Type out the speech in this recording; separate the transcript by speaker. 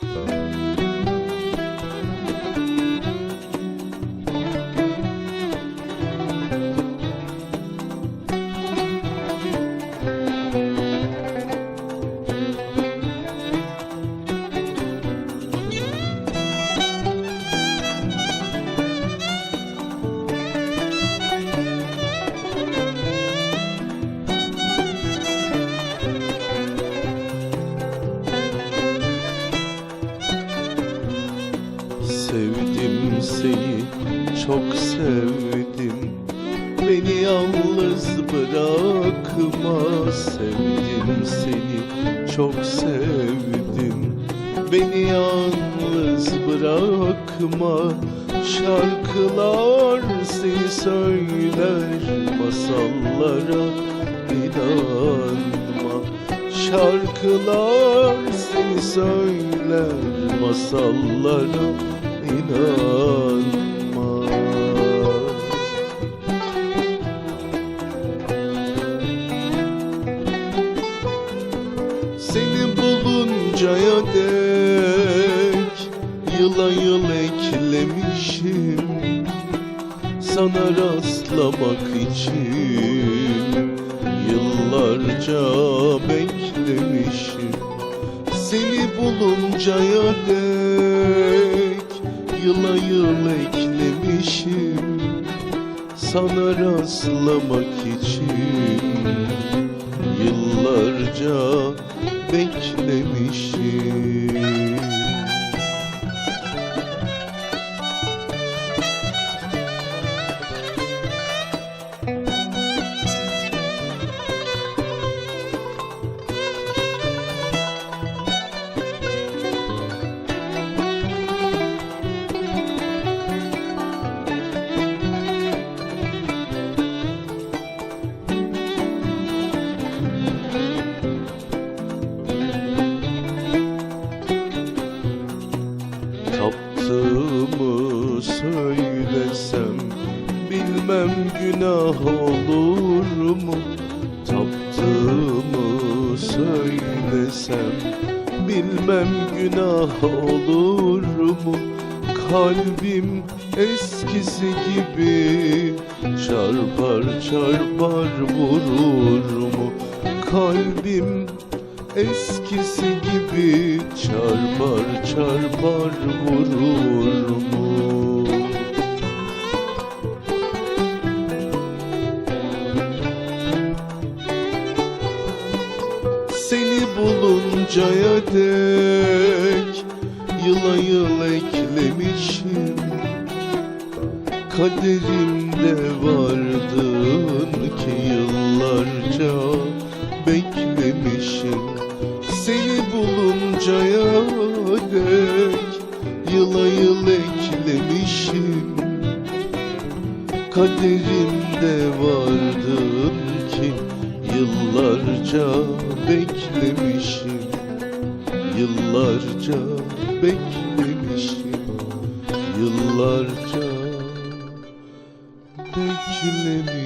Speaker 1: Sevdim çok sevdim. Beni yalnız bırakma Sevdim seni, çok sevdim. Beni yalnız bırakma. Şarkılar seni söyler Masallara inanma. Şarkılar seni söyler Masallara inanma buluncaya dek Yıla yıl eklemişim Sana rastlamak için. Yıllarca beklemişim Seni buluncaya dek. Yıla yıl eklemişim Sana rastlamak için. Yıllarca beklemişim Taptığımı Bilmem günah olur mu? Taptığımı söylesem Bilmem günah olur mu? Kalbim eskisi gibi Çarpar çarpar vurur mu? Kalbim eskisi gibi çarpar çarpar vurur mu? Seni buluncaya dek yıla yıl eklemişim. Kaderimde vardın ki yıllarca beklemişim. Seni buluncaya dek yıla yıl eklemişim. Kaderimde vardın ki yıllarca beklemişim Yıllarca beklemişim Yıllarca beklemişim